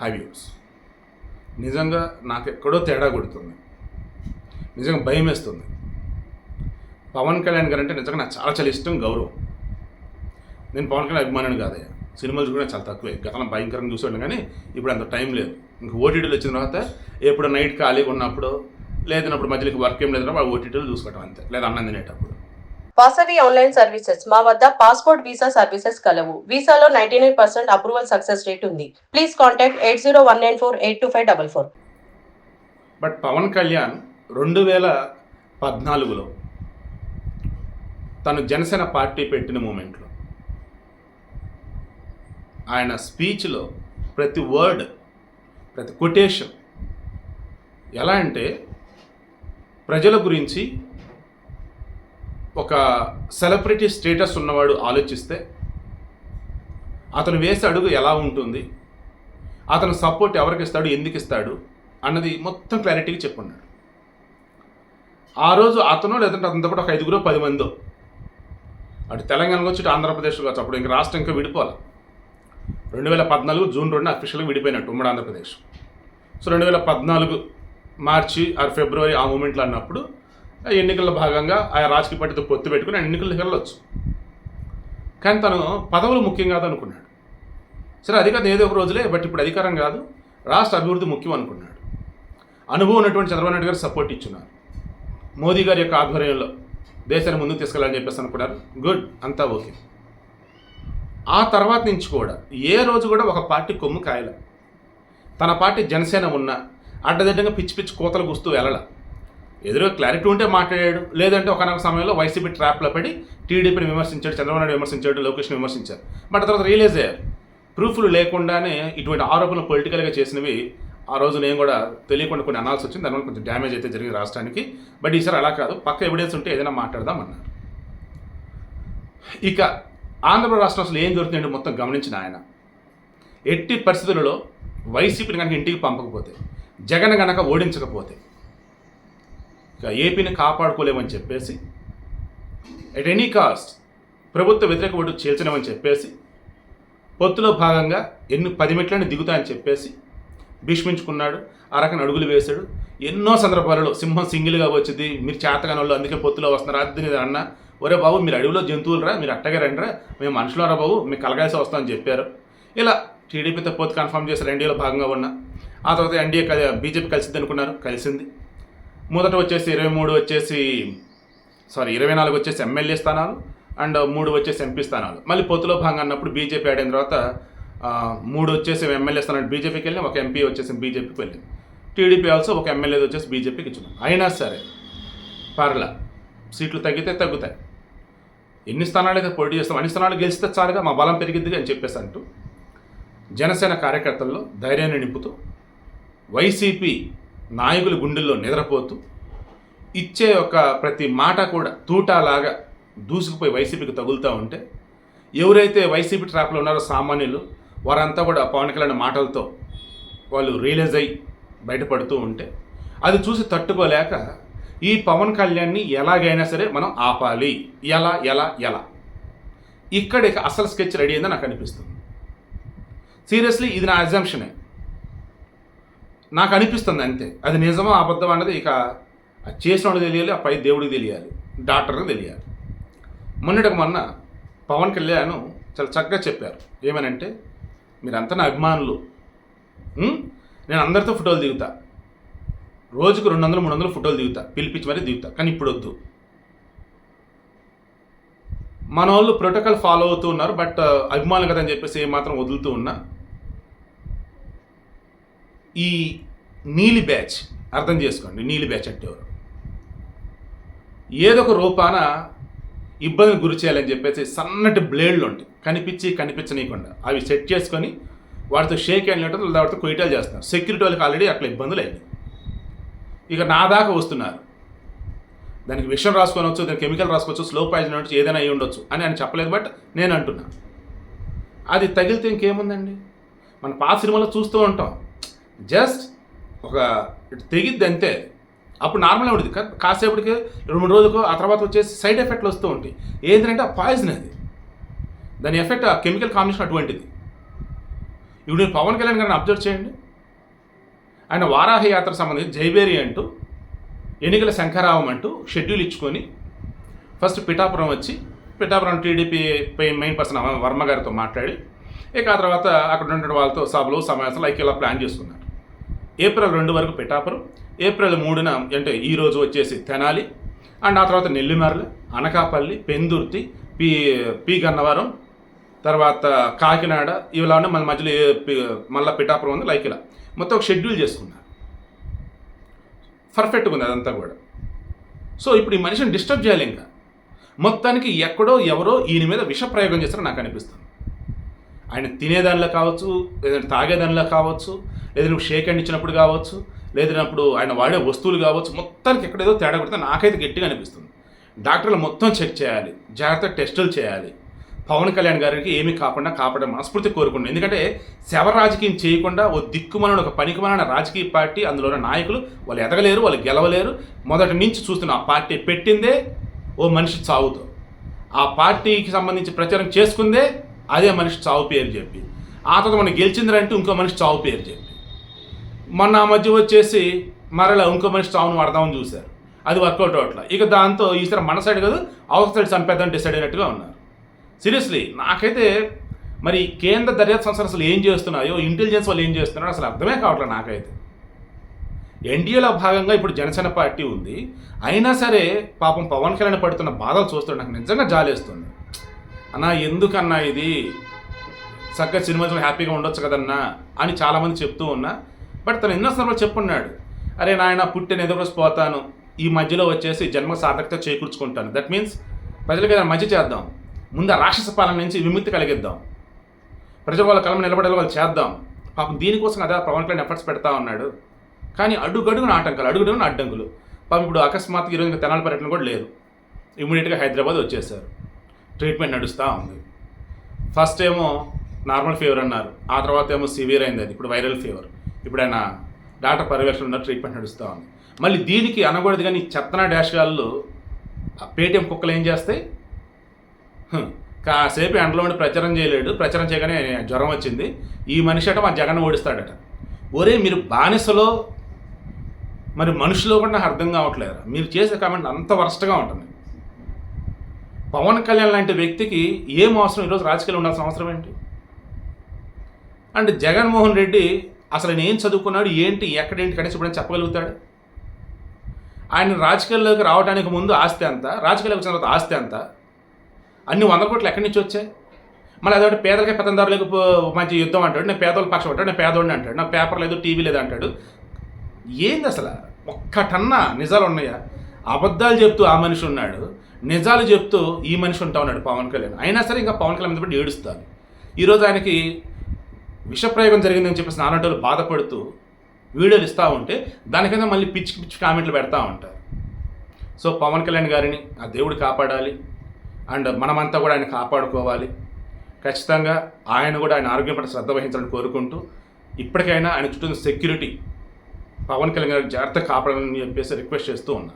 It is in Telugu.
హై వ్యూస్ నిజంగా నాకు ఎక్కడో తేడా కొడుతుంది. నిజంగా భయం వేస్తుంది పవన్ కళ్యాణ్ గారు అంటే నిజంగా నాకు చాలా చాలా ఇష్టం గౌరవం. నేను పవన్ కళ్యాణ్ అభిమానుని కాదయ్యా సినిమాలు కూడా చాలా తక్కువే. గతంలో భయంకరంగా చూసేవాళ్ళం కానీ ఇప్పుడు అంత టైం లేదు. ఇంక ఓటీటీలు వచ్చిన తర్వాత ఎప్పుడు నైట్ ఖాళీగా ఉన్నప్పుడు లేదన్నప్పుడు మధ్యలోకి వర్క్ ఏం లేదన్నప్పుడు ఓటీటీలు చూసుకోవటం అంతే. లేదా అన్నం తినేటప్పుడు. Vasavi online services. మా వద్ద పాస్పోర్ట్ వీసా సర్వీసెస్ కలవు. వీసాలో ninety nine percent approval success rate ఉంది. Please contact eight zero one nine four eight two five double four. But Pawan Kalyan రెండు వేల పద్నాలుగులో తను జనసేన పార్టీ పెట్టిన మూమెంట్లో ఆయన స్పీచ్లో ప్రతి వర్డ్ ప్రతి కొటేషన్ ఎలా అంటే ప్రజల గురించి ఒక సెలబ్రిటీ స్టేటస్ ఉన్నవాడు ఆలోచిస్తే అతను వేసే అడుగు ఎలా ఉంటుంది? అతను సపోర్ట్ ఎవరికి ఇస్తాడు? ఎందుకు ఇస్తాడు? అన్నది మొత్తం క్లారిటీగా చెప్పున్నాడు. ఆ రోజు అతను లేదంటే అతనితో పాటు ఒక ఐదుగురు పది మందో అటు తెలంగాణకు వచ్చి ఆంధ్రప్రదేశ్ కావచ్చు అప్పుడు ఇంకా రాష్ట్రం ఇంకా విడిపోవాలి రెండు వేల పద్నాలుగు జూన్ రెండున అఫీషియల్గా విడిపోయినట్టు ఉమ్మడి ఆంధ్రప్రదేశ్. సో రెండు వేల పద్నాలుగు మార్చి ఆరు ఫిబ్రవరి ఆ మూమెంట్లో అన్నప్పుడు ఎన్నికల్లో భాగంగా ఆయా రాజకీయ పార్టీతో పొత్తు పెట్టుకుని ఆయన ఎన్నికలకు వెళ్ళొచ్చు. కానీ తను పదవులు ముఖ్యం కాదు అనుకున్నాడు. సరే అధికారం ఏదో ఒక రోజులే బట్ ఇప్పుడు అధికారం కాదు రాష్ట్ర అభివృద్ధి ముఖ్యం అనుకున్నాడు. అనుభవం ఉన్నటువంటి చంద్రబాబు నాయుడు గారు సపోర్ట్ ఇచ్చున్నారు. మోదీ గారి యొక్క ఆధ్వర్యంలో దేశాన్ని ముందుకు తీసుకెళ్ళాలని చెప్పేసి అనుకున్నారు. గుడ్ అంతా ఓకే ఆ తర్వాత నుంచి కూడా ఏ రోజు కూడా ఒక పార్టీ కొమ్ము కాయల. తన పార్టీ జనసేన ఉన్నా అడ్డదిడ్డంగా పిచ్చి పిచ్చి కోతలు గుస్తూ వెళ్ళాల. ఎదురుగా క్లారిటీ ఉంటే మాట్లాడాడు. లేదంటే ఒకనొక సమయంలో వైసీపీ ట్రాప్లో పడి టీడీపీని విమర్శించాడు చంద్రబాబు నాయుడు విమర్శించాడు లోకేష్ని విమర్శించారు బట్ తర్వాత రియలైజ్ అయ్యారు. ప్రూఫ్లు లేకుండానే ఇటువంటి ఆరోపణలు పొలిటికల్గా చేసినవి ఆ రోజు నేను కూడా తెలియకుండా కొన్ని అనాల్సి వచ్చింది. దానివల్ల కొంచెం డ్యామేజ్ అయితే జరిగింది రాష్ట్రానికి. బట్ ఈసారి అలా కాదు. పక్క ఎవిడెన్స్ ఉంటే ఏదైనా మాట్లాడదామన్నారు. ఇక ఆంధ్రప్రదేశ్ రాష్ట్రం అసలు ఏం జరుగుతుందంటే మొత్తం గమనించిన ఆయన. ఎట్టి పరిస్థితులలో వైసీపీని కనుక ఇంటికి పంపకపోతే జగన్ కనుక ఓడించకపోతే ఏపీని కాపాడుకోలేమని చెప్పేసి ఎట్ ఎనీ కాస్ట్ ప్రభుత్వ వ్యతిరేక ఓటు చేల్చలేమని చెప్పేసి పొత్తులో భాగంగా ఎన్ని పది మెట్లని దిగుతాయని చెప్పేసి భీష్మించుకున్నాడు ఆ రకం అడుగులు వేశాడు. ఎన్నో సందర్భాలలో సింహం సింగిల్గా వచ్చింది మీరు చేతగాని వాళ్ళు అందుకే పొత్తులో వస్తున్నారు అది ఇది అన్న. ఒరే బాబు మీరు అడవిలో జంతువులరా మీరు అట్టగా రండిరా మేము మనుషులరా బాబు మీకు కలగాల్సి వస్తామని చెప్పారు. ఇలా టీడీపీతో పొత్తు కన్ఫర్మ్ చేశారు ఎన్డీఏలో భాగంగా ఉన్న. ఆ తర్వాత ఎన్డీఏ బీజేపీ కలిసింది అనుకున్నారు కలిసింది. మొదట వచ్చేసి ఇరవై మూడు వచ్చేసి సారీ ఇరవై నాలుగు వచ్చేసి ఎమ్మెల్యే స్థానాలు అండ్ మూడు వచ్చేసి ఎంపీ స్థానాలు. మళ్ళీ పొత్తులో భాగంగా అన్నప్పుడు బీజేపీ ఆడిన తర్వాత మూడు వచ్చేసి ఎమ్మెల్యే స్థానాలు బీజేపీకి వెళ్ళి ఒక ఎంపీ వచ్చేసి బీజేపీకి వెళ్ళింది. టీడీపీ ఆల్సో ఒక ఎమ్మెల్యే వచ్చేసి బీజేపీకి ఇచ్చింది అయినా సరే పర్లా సీట్లు తగ్గితే తగ్గుతాయి. ఎన్ని స్థానాలైతే పోటీ చేస్తాం అన్ని స్థానాలు గెలిస్తే చాలుగా మా బలం పెరిగింది అని చెప్పేసి అంటూ జనసేన కార్యకర్తల్లో ధైర్యాన్ని నింపుతూ వైసీపీ నాయకుల గుండెల్లో నిద్రపోతూ ఇచ్చే ఒక ప్రతి మాట కూడా తూటాలాగా దూసుకుపోయి వైసీపీకి తగులుతూ ఉంటే ఎవరైతే వైసీపీ ట్రాప్లో ఉన్నారో సామాన్యులు వారంతా కూడా పవన్ కళ్యాణ్ మాటలతో వాళ్ళు రియలైజ్ అయ్యి బయటపడుతూ ఉంటే అది చూసి తట్టుకోలేక ఈ పవన్ కళ్యాణ్ని ఎలాగైనా సరే మనం ఆపాలి. ఎలా ఎలా ఎలా. ఇక్కడ ఇక అసలు స్కెచ్ రెడీ అయిందని నాకు అనిపిస్తుంది. సీరియస్లీ ఇది నా అజంప్షనే నాకు అనిపిస్తుంది అంతే. అది నిజమో అబద్ధం అన్నది ఇక చేసినోడు తెలియాలి ఆ పై దేవుడికి తెలియాలి డాక్టర్కి తెలియాలి. మొన్నటికి మొన్న పవన్ కళ్యాణ్ చాలా చక్కగా చెప్పారు. ఏమనంటే మీరంతా నా అభిమానులు. నేను అందరితో ఫోటోలు దిగుతా. రోజుకు రెండు వందలు మూడు వందలు ఫోటోలు దిగుతా. పిలిపించి మరీ దిగుతా. కానీ ఇప్పుడు వద్దు మన వాళ్ళు ప్రోటోకాల్ ఫాలో అవుతూ ఉన్నారు బట్ అభిమానులు కదా అని చెప్పేసి ఏమాత్రం వదులుతూ ఉన్నా ఈ నీలి బ్యాచ్. అర్థం చేసుకోండి నీలి బ్యాచ్ అంటే ఎవరు? ఏదో ఒక రూపాన ఇబ్బందిని గురి చేయాలని చెప్పేసి సన్నటి బ్లేడ్లు ఉంటాయి. కనిపించి కనిపించనీయకుండా. అవి సెట్ చేసుకొని వాటితో షేక్ హ్యాండ్ ఉంటుంది వాటితో కొయిటాలు చేస్తున్నారు. సెక్యూరిటీ వాళ్ళకి ఆల్రెడీ అట్లా ఇబ్బందులు అయ్యాయి ఇక నా దాకా వస్తున్నారు. దానికి విషయం రాసుకోవచ్చు దానికి కెమికల్ రాసుకోవచ్చు స్లో పాయిజన్ ఉండొచ్చు ఏదైనా అయి ఉండొచ్చు అని ఆయన చెప్పలేదు బట్ నేను అంటున్నా. అది తగిలితే ఇంకేముందండి? మన పాత సినిమాలో చూస్తూ ఉంటాం. జస్ట్ ఒక ఇటు తెగిద్ది అంతే అప్పుడు నార్మల్ ఉంటుంది కాసేపటికి రెండు మూడు రోజులకు ఆ తర్వాత వచ్చేసి సైడ్ ఎఫెక్ట్లు వస్తూ ఉంటాయి. ఏంటంటే ఆ పాయిజన్ అది. దాని ఎఫెక్ట్ ఆ కెమికల్ కాంబినేషన్ అటువంటిది. ఇప్పుడు నేను పవన్ కళ్యాణ్ గారిని అబ్జర్వ్ చేయండి. ఆయన వారాహ యాత్ర సంబంధించి జైబేరి అంటూ ఎన్నికల శంఖరావం అంటూ షెడ్యూల్ ఇచ్చుకొని ఫస్ట్ పిఠాపురం వచ్చి Pithapuram TDP main person Varma గారితో మాట్లాడి ఇక ఆ తర్వాత అక్కడ ఉన్న వాళ్ళతో సభలు సమావేశాలు లైక్ ఇలా ప్లాన్ చేసుకున్నారు. ఏప్రిల్ రెండు వరకు పిఠాపురం ఏప్రిల్ మూడున అంటే ఈరోజు వచ్చేసి తెనాలి అండ్ ఆ తర్వాత నెల్లిమర్ల అనకాపల్లి పెందుర్తి పి పి గన్నవరం తర్వాత కాకినాడ ఇలా ఉన్న మన మధ్యలో ఏ- పి- పిఠాపురం ఉంది లైక్ ఇలా మొత్తం ఒక షెడ్యూల్ చేసుకున్నారు. పర్ఫెక్ట్గా ఉంది అదంతా కూడా. సో ఇప్పుడు ఈ మనిషిని డిస్టర్బ్ చేయాలి ఇంకా. మొత్తానికి ఎక్కడో ఎవరో ఈయన మీద విష ప్రయోగం చేస్తారో నాకు అనిపిస్తుంది. ఆయన తినేదానిలో కావచ్చు లేదంటే తాగేదానిలో కావచ్చు లేదా నువ్వు షేక్ హ్యాండ్ ఇచ్చినప్పుడు కావచ్చు లేదన్నప్పుడు ఆయన వాడే వస్తువులు కావచ్చు మొత్తానికి ఎక్కడేదో తేడా కొడితే నాకైతే గట్టిగా అనిపిస్తుంది. డాక్టర్లు మొత్తం చెక్ చేయాలి జాగ్రత్త టెస్టులు చేయాలి. పవన్ కళ్యాణ్ గారికి ఏమీ కాకుండా కాపాడే మనస్ఫూర్తి కోరుకుంటున్నాను. ఎందుకంటే శవ రాజకీయం చేయకుండా ఓ దిక్కుమనని ఒక పనికిమాలిన రాజకీయ పార్టీ అందులో ఉన్న నాయకులు వాళ్ళు ఎదగలేరు వాళ్ళు గెలవలేరు. మొదటి నుంచి చూస్తున్న ఆ పార్టీ పెట్టిందే ఓ మనిషి చావుతో. ఆ పార్టీకి సంబంధించి ప్రచారం చేసుకుందే అదే మనిషి చావు పేరు చెప్పి. ఆ తర్వాత మనం గెలిచిందంటే ఇంకో మనిషి చావు పేరు చెప్పి. మొన్న ఆ మధ్య వచ్చేసి మరలా ఇంకో మనిషి చావును వాడదామని చూశారు. అది వర్కౌట్ అవట్లా ఇక దాంతో ఈసారి మన సైడ్ కాదు అవతల సైడ్ చంపేద్దాం డిసైడ్ అయినట్టుగా ఉన్నారు. సీరియస్లీ నాకైతే మరి కేంద్ర దర్యాప్తు సంస్థలు అసలు ఏం చేస్తున్నాయో ఇంటెలిజెన్స్ వాళ్ళు ఏం చేస్తున్నారో అసలు అర్థమే కావట్లేదు నాకైతే. ఎన్డీఏలో భాగంగా ఇప్పుడు జనసేన పార్టీ ఉంది. అయినా సరే పాపం పవన్ కళ్యాణ్ పడుతున్న బాధలు చూస్తుంటే నాకు నిజంగా జాలేస్తుంది. అన్నా ఎందుకన్నా ఇది? చక్కగా సినిమా చూసి హ్యాపీగా ఉండొచ్చు కదన్నా అని చాలామంది చెప్తూ ఉన్నా. బట్ తను ఎన్నో సందర్భాలు చెప్పున్నాడు. అరే నాయన పుట్టిన ఎదురు పోతాను. ఈ మధ్యలో వచ్చేసి జన్మ సార్థకత చేకూర్చుకుంటాను. దట్ మీన్స్ ప్రజలకు ఏదైనా మంచి చేద్దాం. ముందు రాక్షస పాలన నుంచి విముక్తి కలిగిద్దాం. ప్రజల వాళ్ళ కలం నిలబడేలా వాళ్ళు చేద్దాం. పాపం దీనికోసం అదే పవన్ కళ్యాణ్ ఎఫర్ట్స్ పెడతా ఉన్నాడు. కానీ అడుగడుగున ఆటంకాలు అడుగుడుగున అడ్డంకులు. పాపం ఇప్పుడు అకస్మాత్తుగా ఈరోజు ఇంకా తెనాలి పర్యటన కూడా లేదు. ఇమీడియట్గా హైదరాబాద్ వచ్చేసారు ట్రీట్మెంట్ నడుస్తూ ఉంది. ఫస్ట్ ఏమో నార్మల్ ఫీవర్ అన్నారు. ఆ తర్వాత ఏమో సివియర్ అయింది అది. ఇప్పుడు వైరల్ ఫీవర్. ఇప్పుడు ఆయన డాక్టర్ పర్యవేక్షణ ఉన్న ట్రీట్మెంట్ నడుస్తూ ఉంది. మళ్ళీ దీనికి అనకూడదు కానీ చెత్తన డాష్ గాళ్ళు ఆ పేటీఎం కుక్కలు ఏం చేస్తాయి? కాసేపు ఎండలో ఉండి ప్రచారం చేయలేడు. ప్రచారం చేయగానే జ్వరం వచ్చింది. ఈ మనిషి అట మా జగన్ ఓడిస్తాడట. ఒరే మీరు బానిసలో మరి మనుషులో కూడా నాకు అర్థం కావట్లేదు మీరు చేసే కామెంట్ అంత వరస్ట్గా ఉంటుంది. పవన్ కళ్యాణ్ లాంటి వ్యక్తికి ఏం అవసరం? ఈరోజు రాజకీయాలు ఉండాల్సిన అవసరం ఏంటి? అండ్ జగన్మోహన్ రెడ్డి అసలు ఆయన ఏం చదువుకున్నాడు? ఏంటి? ఎక్కడేంటి? కనీసం ఇప్పుడు చెప్పగలుగుతాడు? ఆయన రాజకీయాల్లోకి రావడానికి ముందు ఆస్తి అంత రాజకీయాలకు వచ్చిన తర్వాత ఆస్తి అంత అన్ని వందల కోట్లు ఎక్కడి నుంచి వచ్చాయి? మళ్ళీ అదొకటి పేదలకే పెత్తందారులకు మంచి యుద్ధం అంటాడు. నేను పేదోళ్ళ పక్షం అంటాడు. నేను పేదోడిని అంటాడు. నా పేపర్ లేదు టీవీ లేదు అంటాడు. ఏంది అసలు? ఒక్కటన్నా నిజాలు ఉన్నాయా? అబద్ధాలు చెప్తూ ఆ మనిషి ఉన్నాడు. నిజాలు చెప్తూ ఈ మనిషి ఉంటా ఉన్నాడు పవన్ కళ్యాణ్. అయినా సరే ఇంకా పవన్ కళ్యాణ్ మీద ఏడుస్తారు ఈరోజు ఆయనకి విషప్రయోగం జరిగిందని చెప్పేసి నాలంటి బాధపడుతూ వీడియోలు ఇస్తూ ఉంటే దానికైనా మళ్ళీ పిచ్చి పిచ్చి కామెంట్లు పెడతా ఉంటారు. సో పవన్ కళ్యాణ్ గారిని ఆ దేవుడు కాపాడాలి. అండ్ మనమంతా కూడా ఆయన కాపాడుకోవాలి. ఖచ్చితంగా ఆయన కూడా ఆయన ఆరోగ్యం పట్ల శ్రద్ధ వహించాలని కోరుకుంటూ ఇప్పటికైనా ఆయన చుట్టూ సెక్యూరిటీ పవన్ కళ్యాణ్ గారి జాగ్రత్త కాపాడాలని చెప్పేసి రిక్వెస్ట్ చేస్తూ ఉన్నాను.